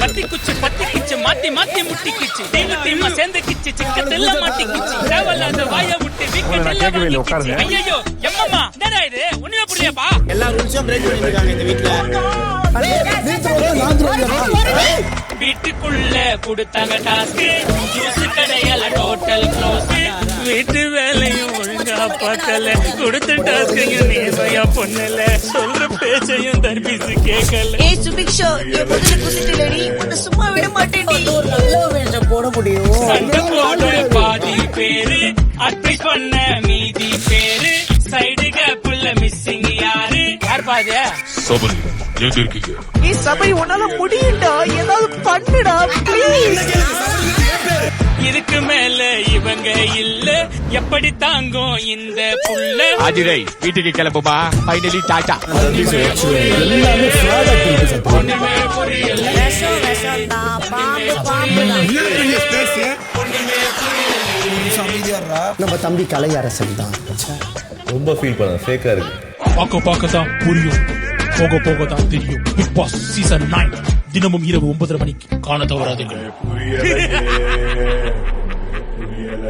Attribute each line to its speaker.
Speaker 1: கத்தி குச்சி பத்தி கிச்சு மாத்தி மாத்தி முட்டி கிச்சு. டீமு டீமா சேர்ந்து கிச்சு சிக்கத்துல மாட்டி கிச்சு. தேவையில்லாத வாய விட்டு
Speaker 2: உட்காருங்க.
Speaker 1: ஐயோ எம்மம்மா என்னடா இது? ஒண்ணுமே புரியப்பா
Speaker 3: எல்லா ரூல்ஸும் பிரேக் பண்ணிட்டு இருக்காங்க இந்த வீட்ல.
Speaker 1: வீட்டுக்குள்ள கொடுத்தாங்க டாஸ்க் ஜூஸ் கடையால டோட்டல் க்ளோஸ் வீட்டு வேலையும் ஒழுங்கா பார்க்கல கொடுத்த டாஸ்க் நேசையா பொண்ணல? சொல்ற பேச்சையும் தர்பீஸ் கேட்கல
Speaker 4: ஏய் சுபிக்ஷா என் முதல்ல குதிட்டுலடி உன்னை சும்மா விட
Speaker 5: நல்ல வேஷம் போட முடியும்.
Speaker 1: சண்டை போட பாதி பேரு அட்வைஸ் பண்ண மீதி பேரு சைடு கேப்புள்ள மிஸ்ஸிங் யாரு? யார் பாது
Speaker 6: சபரி இருக்கீங்க?
Speaker 5: நீ சபை உன்னால முடியும்டா ஏதாவது பண்ணுடா ப்ளீஸ்
Speaker 1: இதுக்கு மேல இவங்க இல்ல. எப்படி தாங்கும் இந்த புள்ள?
Speaker 2: ஆதிரை வீட்டுக்கு கிளம்புமா? ஃபைனலி டாடா
Speaker 5: நம்ம தம்பி கலையரசன் தான்.
Speaker 7: ரொம்ப ஃபீல் பண்ண ஃபேக்கா இருக்கு.
Speaker 8: பார்க்க பார்க்க தான் புரியும். போக போக தான் தெரியும். பிக் பாஸ் சீசன் நைன் தினமும் இரவு ஒன்பதரை மணிக்கு. காண தவறாதீர்கள்
Speaker 6: புரியல புரியல.